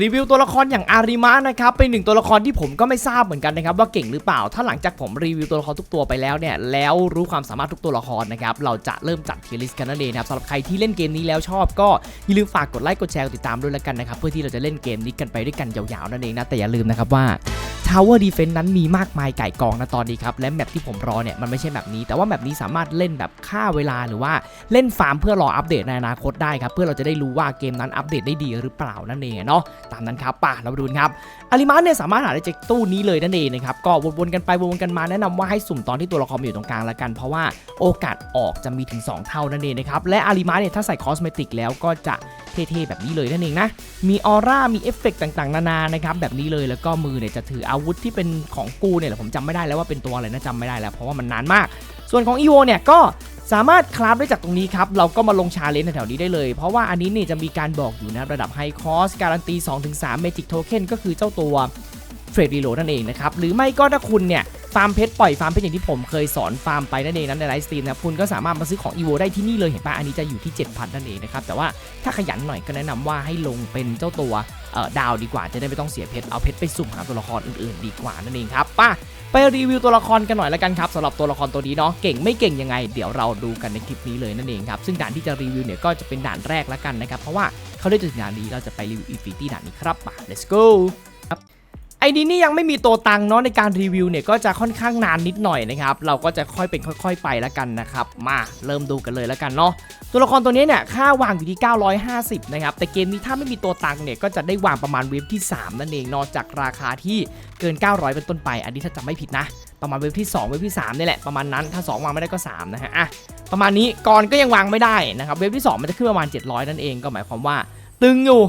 รีวิวตัวละครอย่างอาริมะนะครับเป็นหนึ่งตัวละครที่ผมก็ไม่ทราบเหมือนกันนะครับว่าเก่งหรือเปล่า ถ้าหลังจากผมรีวิวตัวละครทุกตัวไปแล้วเนี่ยแล้วรู้ความสามารถทุกตัวละครนะครับเราจะเริ่มจัดเทียริสกันนั่นเองนะครับสำหรับใครที่เล่นเกมนี้แล้วชอบก็อย่าลืมฝากกดไลค์กดแชร์กดติดตามด้วยแล้วกันนะครับเพื่อที่เราจะเล่นเกมนี้กันไปด้วยกันยาวๆนั่นเองนะแต่อย่าลืมนะครับว่า Tower Defense นั้นมีมากมายไก่กองนะตอนนี้ครับ และแมปที่ผมรอเนี่ยมันไม่ใช่แบบนี้ แต่ว่าแมปนี้สามารถเล่นแบบฆ่าเวลาหรือว่าเล่นฟาร์มเพื่อรออัปเดตในอนาคตได้ครับ เพื่อเราจะได้รู้ว่าเกมนั้นอัปเดตได้ดีหรือเปล่านั่นเองเนาะตามนั้นครับป่ะเราดูนครับอาริมาเนี่ยสามารถหาได้จากตู้นี้เลยนั่นเองนะครับก็วนๆกันไปวนๆกันมาแนะนำว่าให้สุ่มตอนที่ตัวละครมาอยู่ตรงกลางละกัน เพราะว่าโอกาสออกจะมีถึง 2 เท่านั่นเองนะครับและอาริมาเนี่ยถ้าใส่คอสเมติกแล้วก็จะเท่ๆแบบนี้เลยนั่นเองนะมีออร่ามีเอฟเฟกต์ต่างๆ นานานะครับแบบนี้เลยแล้วก็มือเนี่ยจะถืออาวุธที่เป็นของกูเนี่ยแหละผมจำไม่ได้แล้วว่าเป็นตัวอะไรนะจำไม่ได้แล้วเพราะว่ามันนานมาก ส่วนของอีโวเนี่ยก็สามารถคราฟได้จากตรงนี้ครับ เราก็มาลงชาเลนจ์แถวๆนี้ได้เลย เพราะว่าอันนี้เนี่ยจะมีการบอกอยู่นะระดับไฮคอสการันตี 2-3 เมจิกโทเค็นก็คือเจ้าตัวเฟรดรีโหลนั่นเองนะครับ หรือไม่ก็ถ้าคุณเนี่ย ฟาร์มเพชรปล่อยฟาร์มเพชรอย่างที่ผมเคยสอนฟาร์มไปนั่นเองนั้นในไลฟ์สตรีมนะคุณก็สามารถมาซื้อของอีโวได้ที่นี่เลยเห็นปะอันนี้จะอยู่ที่ 7,000 นั่นเองนะครับแต่ว่าถ้าขยันหน่อยก็แนะนำว่าให้ลงเป็นเจ้าตัวดาวดีกว่าจะได้ไม่ต้องเสียเพชรเอาเพชรไปสุ่มหาตัวละครอื่นๆ ดีกว่านั่นเองครับป่ะไปรีวิวตัวละครกันหน่อยแล้วกันครับสำหรับตัวละครตัวนี้เนาะเก่งไม่เก่งยังไง เดี๋ยวเราดูกันในคลิปนี้เลยนั่นเองครับซึ่งด่านที่จะรีวิวเนี่ยก็จะเป็นด่านแรกแล้วกันนะครับเพราะว่าเขาได้ถึงด่านนี้เราจะไปรีวิวอินฟิตี้ด่านนี้ครับป่ะ let's go ไอ้นี้นี่ยังไม่มีตัวตังเนาะในการรีวิวเนี่ยก็จะค่อนข้างนานนิดหน่อยนะครับเราก็จะค่อยเป็นค่อย ๆ ไปแล้วกันนะครับมาเริ่มดูกันเลยแล้วกันเนาะตัวละครตัวนี้เนี่ยค่าวางอยู่ที่ 950 นะครับ แต่เกมนี้ถ้าไม่มีตัวตังเนี่ยก็จะได้วางประมาณเวฟที่ 3 นั่นเองนอกจากราคาที่เกิน 900 เป็นต้นไป อันนี้ถ้าจำไม่ผิดนะ ประมาณเวฟที่ 2 เวฟที่3นี่แหละประมาณนั้นถ้า 2 วางไม่ได้ก็ 3 นะฮะอะประมาณนี้ก่อนก็ยังวางไม่ได้นะครับเวฟที่ 2 มันจะขึ้นประมาณ 700 นั่นเองก็หมายความว่า ตึงอยู่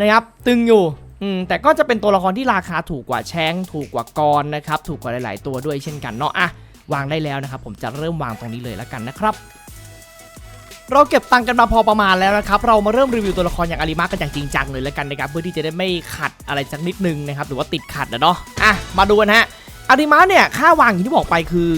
นะครับตึงอยู่ อืมแต่ก็จะเป็นตัวละครที่ราคาถูกกว่าแชงถูกกว่ากรนะครับถูกกว่าหลาย ๆ ตัวด้วยเช่นกันเนาะอะวางได้แล้วนะครับผมจะเริ่มวางตรงนี้เลยแล้วกันนะครับเราเก็บตังค์กันมาพอประมาณแล้วนะครับ เรามาเริ่มรีวิวตัวละครอย่างอาริมากันอย่างจริงจังเลยแล้วกันนะครับ เพื่อที่จะได้ไม่ขัดอะไรสักนิดนึงนะครับ หรือว่าติดขัดนะเนาะ อะ มาดูกันฮะ อาริมาเนี่ย ค่าวางอย่างที่บอกไปคือ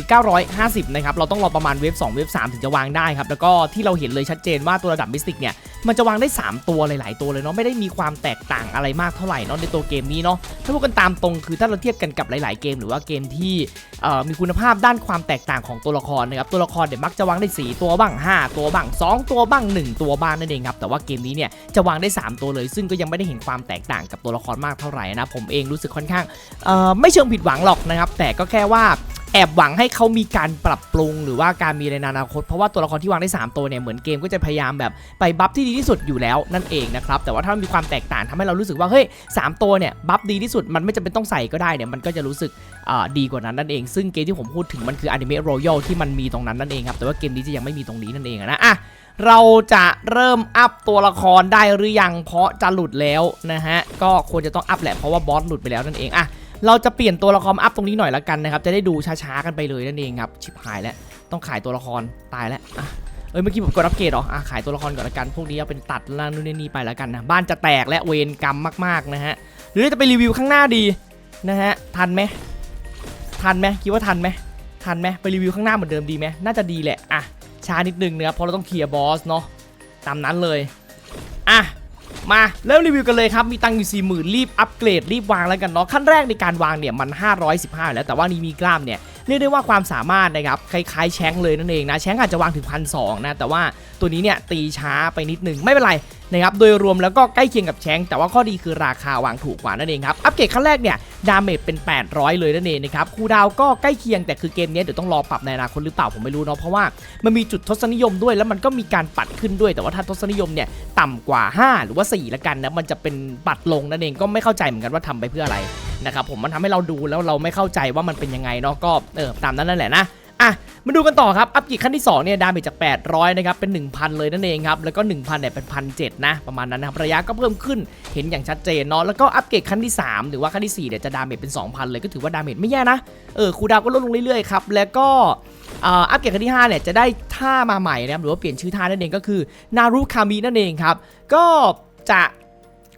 950 นะครับ เราต้องรอประมาณเวฟ2เวฟ3ถึงจะวางได้ครับ แล้วก็ที่เราเห็นเลยชัดเจนว่าตัวระดับมิสติกเนี่ยมันจะวางได้ 3 ตัวหลายๆตัวเลยเนาะไม่ได้มีความแตกต่างอะไรมากเท่าไหร่เนาะในตัวเกมนี้เนาะถ้าพูดกันตามตรงคือถ้าเราเทียบกันกับหลาย ๆ เกม หรือว่าเกมที่มีคุณภาพด้านความแตกต่างของตัวละครนะครับตัวละครเดี๋ยวมักจะวางได้ 4 ตัวบ้าง 5 ตัวบ้าง 2 ตัวบ้าง 1 ตัวบ้างนั่นเองครับแต่ว่าเกมนี้เนี่ยจะวางได้ 3 ตัวเลย ซึ่งก็ยังไม่ได้เห็นความแตกต่างกับตัวละครมากเท่าไหร่นะผมเองรู้สึกค่อนข้างไม่เชิงผิดหวังหรอกนะครับแต่ก็แค่ว่า อบหวังให้เขามีการปรับปรุงหรือว่าการมีในอนาคต เพราะว่าตัวละครที่วางได้ 3 ตัวเนี่ยเหมือนเกมก็จะพยายามแบบไปบัฟที่ดีที่สุดอยู่แล้วนั่นเองนะครับแต่ว่าถ้ามันมีความแตกต่างทำให้เรารู้สึกว่าเฮ้ยสามตัวเนี่ยบัฟดีที่สุดมันไม่จำเป็นต้องใส่ก็ได้เนี่ยมันก็จะรู้สึกดีกว่านั้นนั่นเอง ซึ่งเกมที่ผมพูดถึงมันคือ Anime Royal ที่มันมีตรงนั้นนั่นเองครับแต่ว่าเกมนี้จะยังไม่มีตรงนี้นั่นเองนะอะเราจะเริ่มอัพตัวละครได้หรือยังเพราะจะหลุดแล้วนะฮะก็ควรจะต้องอัพแหละเพราะว่าบอสหลุดไปแล้วนั่นเองอะ เราจะเปลี่ยนตัวละครอัพตรงนี้หน่อยละกันนะครับ จะได้ดูช้าๆกันไปเลยนั่นเองครับ ชิบหายแล้ว ต้องขายตัวละคร ตายแล้วอะเอ้ยเมื่อกี้ผมกดอัปเกรดเหรออะขายตัวละครก่อนละกัน พวกนี้เอาเป็นตัดล่างนู่นนี่ไปละกันนะ บ้านจะแตกและเวรกรรมมากๆนะฮะ หรือจะไปรีวิวข้างหน้าดีนะฮะ ทันไหมทันไหมคิดว่าทันไหมทันไหมไปรีวิวข้างหน้าเหมือนเดิมดีไหมน่าจะดีแหละ อะ ช้านิดนึงเนะครับเพราะเราต้องเคลียร์บอสเนาะ ตามนั้นเลย อะ มาเริ่มรีวิวกันเลยครับ มีตังค์อยู่4 0,000 รีบอัปเกรดรีบวางแล้วกันเนาะขั้นแรกในการวางเนี่ยมัน 515 แล้วแต่ว่านี่มีกล้ามเนี่ย เรียกได้ว่าความสามารถนะครับคล้ายๆแชงเลยนั่นเองนะแชงอาจจะวางถึงพันสนะแต่ว่าตัวนี้เนี่ยตีช้าไปนิดนึงไม่เป็นไรนะครับโดยรวมแล้วก็ใกล้เคียงกับแชงแต่ว่าข้อดีคือราคาวางถูกกว่านั่นเองครับอัปเกรดขั้นแรกเนี่ยดาเมจเป็น 800 เลยนั่นเองนะครับคูดาวก็ใกล้เคียงแต่คือเกมนี้เดี๋ยวต้องรอปรับในอนาคตหรือเปล่าผมไม่รู้เนาะเพราะว่ามันมีจุดทศนิยมด้วยแล้วมันก็มีการปัดขึ้นด้วย แต่ว่าถ้าทศนิยมเนี่ยต่ำกว่า 5 หรือว่า4ละกันนะมันจะเป็นปัดลงนั่นเองก็ไม่เข้าใจเหมือนกันว่าทำไปเพื่ออะไร นะครับผมมันทำให้เราดูแล้วเราไม่เข้าใจว่ามันเป็นยังไงเนาะก็เออตามนั้นนั่นแหละนะอะมาดูกันต่อครับ อัพกีขั้นที่2เนี่ยดาเมจจาก 800 นะครับ เป็น 1,000 เลยนั่นเองครับ แล้วก็ 1,000เนี่ยเป็น1,700นะ ประมาณนั้นนะครับ ระยะก็เพิ่มขึ้นเห็นอย่างชัดเจนเนาะ แล้วก็อัปเกรดขั้นที่ 3 หรือว่าขั้นที่4เนี่ยจะดาเมจเป็น 2,000 เลยก็ถือว่าดาเมจไม่แย่นะ เออคูดาวก็ลดลงเรื่อยๆครับ แล้วก็อ่าอัปเกรดขั้นที่5เนี่ยจะได้ท่ามาใหม่นะครับหรือว่าเปลี่ยนชื่อท่านั่นเองก็คือนารุคามินั่นเองครับก็จะ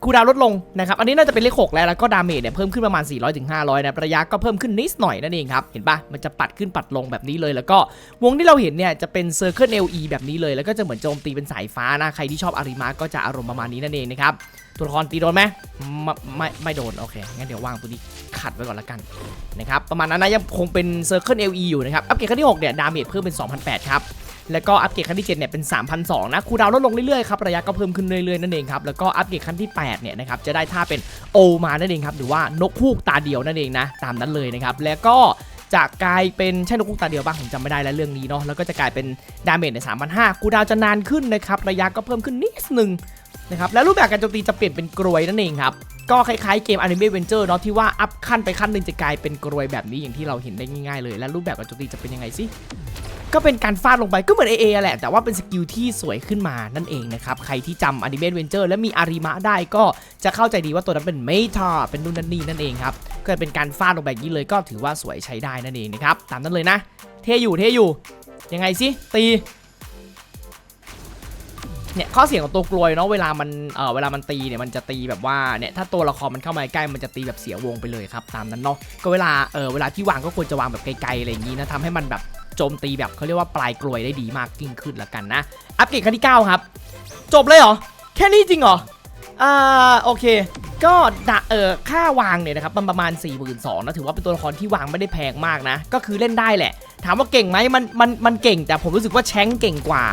คูดาวลดลงนะครับ อันนี้น่าจะเป็นเลข6แล้วแล้วก็ดาเมจเนี่ยเพิ่มขึ้นประมาณ 400ถึง500นะระยะก็เพิ่มขึ้นนิดหน่อยนั่นเองครับ เห็นปะมันจะปัดขึ้นปัดลงแบบนี้เลยแล้วก็วงที่เราเห็นเนี่ยจะเป็นเซอร์เคิล LE แบบนี้เลยแล้วก็จะเหมือนโจมตีเป็นสายฟ้านะใครที่ชอบอาริมาก็จะอารมณ์ประมาณนี้นั่นเองนะครับตัวละครตีโดนไหมไม่ไม่ไม่โดนโอเคงั้นเดี๋ยววางตัวนี้ขัดไว้ก่อนละกันนะครับประมาณนั้นนะยังคงเป็นเซอร์เคิล LE อยู่นะครับอัปเกรดขั้นที่6เนี่ยดาเมจเพิ่มเป็น2,008ครับ แล้วก็อัปเกรดขั้นที่ 7 เนี่ยเป็น3,002นะคูดาวลดลงเรื่อยๆครับระยะก็เพิ่มขึ้นเรื่อยๆนั่นเองครับแล้วก็อัปเกรดขั้นที่ 8 เนี่ยนะครับจะได้ท่าเป็นโอมานั่นเองครับหรือว่านกฮูกตาเดียวนั่นเองนะตามนั้นเลยนะครับแล้วก็จะกลายเป็นใช่นกฮูกตาเดียวบ้างผมจำไม่ได้แล้วเรื่องนี้เนาะแล้วก็จะกลายเป็นดาเมจใน3,500คูดาวจะนานขึ้นนะครับระยะก็เพิ่มขึ้นนิดนึงนะครับแล้วรูปแบบการโจมตีจะเปลี่ยนเป็นกรวยนั่นเองครับก็คล้ายๆเกม Anime Adventure เนาะที่ว่าอัพขั้นไปขั้นหนึ่งจะกลายเป็นกรวยแบบนี้อย่างที่เราเห็นได้ง่ายๆเลย แล้วรูปแบบการโจมตีจะเป็นยังไงสิ ก็เป็นการฟาดลงไปก็เหมือน AA แหละ แต่ว่าเป็นสกิลที่สวยขึ้นมานั่นเองนะครับ ใครที่จำอนิเมะเวนเจอร์และมีอาริมะได้ก็จะเข้าใจดีว่าตัวนั้นเป็นเมทาเป็นนู่นนั่นนี่นั่นเองครับก็เป็นการฟาดลงไปอย่างนี้เลยก็ถือว่าสวยใช้ได้นั่นเองนะครับตามนั้นเลยนะ เทอยู่เทอยู่ยังไงสิตีเนี่ยข้อเสียงของตัวกลวยเนาะเวลามันเออเวลามันตีเนี่ยมันจะตีแบบว่าเนี่ยถ้าตัวละครมันเข้ามาใกล้มันจะตีแบบเสียวงไปเลยครับตามนั้นเนาะก็เวลาเออเวลาที่วางก็ควรจะวางแบบไกลๆอะไรอย่างนี้นะทำให้มันแบบ โจมตีแบบเขาเรียกว่าปลายกลวยได้ดีมากยิ่งขึ้นละกันนะ อัปเกรดขั้นที่ 9 ครับ จบเลยเหรอ แค่นี้จริงเหรอ อ่าโอเค ก็ดะเออค่าวางเนี่ยนะครับมันประมาณ 4 2 0 0 0นะถือว่าเป็นตัวละครที่วางไม่ได้แพงมากนะ ก็คือเล่นได้แหละ ถามว่าเก่งไหมมันมันมันเก่งแต่ผมรู้สึกว่าแชงเก่งกว่า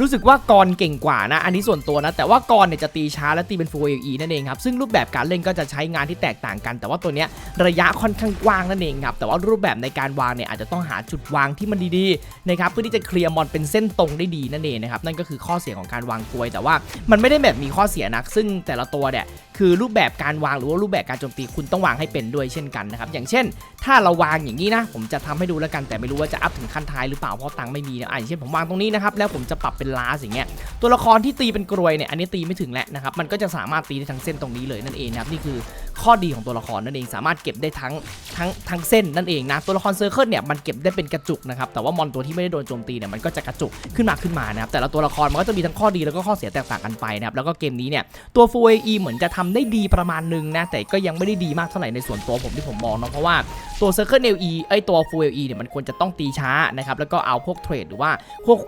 รู้สึกว่ากรเก่งกว่านะ อันนี้ส่วนตัวนะ แต่ว่ากรเนี่ยจะตีช้าและตีเป็น full AE นั่นเองครับ ซึ่งรูปแบบการเล่นก็จะใช้งานที่แตกต่างกัน แต่ว่าตัวเนี้ยระยะค่อนข้างกว้างนั่นเองครับ แต่ว่ารูปแบบในการวางเนี่ยอาจจะต้องหาจุดวางที่มันดีๆนะครับ เพื่อที่จะเคลียร์มอนเป็นเส้นตรงได้ดีนั่นเองนะครับ นั่นก็คือข้อเสียของการวางกลวย แต่ว่ามันไม่ได้แบบมีข้อเสียนัก ซึ่งแต่ละตัวเนี่ยคือรูปแบบการวางหรือว่ารูปแบบการโจมตีคุณต้องวางให้เป็นด้วยเช่นกันนะครับ อย่างเช่น ถ้าเราวางอย่างนี้นะ ผมจะทำให้ดูแล้วกัน แต่ไม่รู้ว่าจะอัพถึงขั้นท้ายหรือเปล่า เพราะตังค์ไม่มีนะอะอย่างเช่นผมวางตรงนี้นะครับ แล้วผมจะปรับเป็นลาสอย่างเงี้ยตัวละครที่ตีเป็นกรวยเนี่ยอันนี้ตีไม่ถึงแล้วนะครับมันก็จะสามารถตีได้ทั้งเส้นตรงนี้เลยนั่นเองนะครับนี่คือข้อดีของตัวละครนั่นเองสามารถเก็บได้ทั้งทั้งทั้งเส้นนั่นเองนะตัวละครเซอร์เคิลเนี่ยมันเก็บได้เป็นกระจุกนะครับแต่ว่ามอนตัวที่ไม่ได้โดนโจมตีเนี่ยมันก็จะกระจุกขึ้นมาขึ้นมานะครับแต่ละตัวละครมันก็จะมีทั้งข้อดีแล้วก็ข้อเสียแตกต่างกันไปนะครับแล้วก็เกมนี้เนี่ยตัว Full AE เหมือนจะทำได้ดีประมาณนึงนะแต่ก็ยังไม่ได้ดีมากเท่าไหร่ในส่วนตัวผมที่ผมมองเนาะเพราะว่าตัว Circle LE ไอตัว Full LE เนี่ยมันควรจะต้องตีช้านะครับแล้วก็เอาพวกเทรดหรือว่าพวก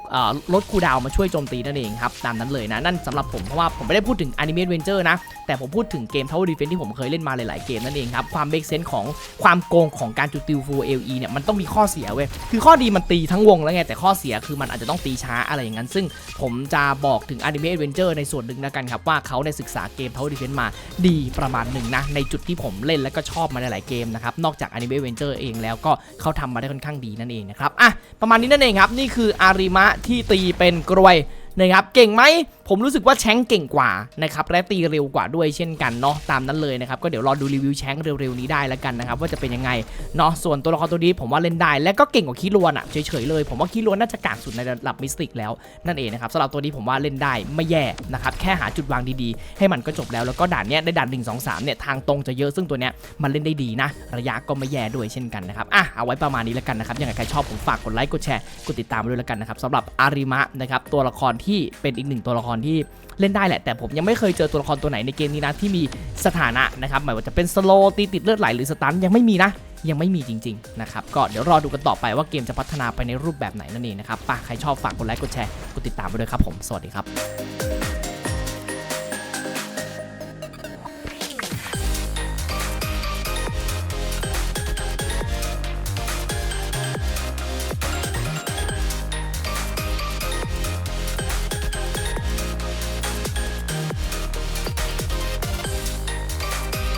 ลดคูดาวมาช่วยโจมตีนั่นเองครับตามนั้นเลยนะนั่นสำหรับผมเพราะว่าผมไม่ได้พูดถึง Anime Adventure นะแต่ผมพูดถึงเกม Tower Defense ที่ผมเคยเล่นมาหลาย ๆ เกมนั่นเองครับ ความเบรกเซนของความโกงของการจุดติว Full LE เนี่ยมันต้องมีข้อเสียเว้ย คือข้อดีมันตีทั้งวงแล้วไง แต่ข้อเสียคือมันอาจจะต้องตีช้าอะไรอย่างนั้น ซึ่งผมจะบอกถึง Anime Adventure ในส่วนหนึ่งนะกันครับ ว่าเขาได้ศึกษาเกม Tower Defense มาดีประมาณหนึ่งนะ ในจุดที่ผมเล่นแล้วก็ชอบมาหลาย ๆ เกมนะครับ นอกจาก Anime Adventure เองแล้วก็เขาทำมาได้ค่อนข้างดีนั่นเองนะครับ อะ ประมาณนี้นั่นเองครับ นี่คืออาริมะที่ตีเป็นกรวยนะครับ เก่งไหม ผมรู้สึกว่าแชงเก่งกว่านะครับและตีเร็วกว่าด้วยเช่นกันเนาะตามนั้นเลยนะครับก็เดี๋ยวรอดูรีวิวแชงเร็วๆนี้ได้แล้วกันนะครับว่าจะเป็นยังไงเนาะส่วนตัวละครตัวนี้ผมว่าเล่นได้และก็เก่งกว่าคิรวนอะเฉยๆเลย ผมว่าคิรวนน่าจะกากสุดในระดับมิสติกแล้วนั่นเองนะครับสำหรับตัวนี้ผมว่าเล่นได้ไม่แย่นะครับแค่หาจุดวางดีๆ ให้มันก็จบแล้วแล้วก็ด่านเนี้ยได้ด่าน1 2 3เนี่ยทางตรงจะเยอะซึ่งตัวเนี้ยมันเล่นได้ดีนะ ระยะก็ไม่แย่ด้วยเช่นกันนะครับอะเอาไว้ประมาณนี้แล้วกันนะครับยังไงใครชอบผมฝากกดไลค์กดแชร์กดติดตามด้วยแล้วกันนะครับสำหรับอาริมะนะครับตัวละครที่เป็นอีกหนึ่งตัวละครที่เล่นได้แหละ แต่ผมยังไม่เคยเจอตัวละครตัวไหนในเกมนี้นะที่มีสถานะนะครับหมายว่าจะเป็นสโลตีติดเลือดไหลหรือสตันยังไม่มีนะยังไม่มีจริงๆนะครับก็เดี๋ยวรอดูกันต่อไปว่าเกมจะพัฒนาไปในรูปแบบไหนนั่นเองนะครับป่ะใครชอบฝากกดไลค์กดแชร์กดติดตามไปด้วยครับผมสวัสดีครับ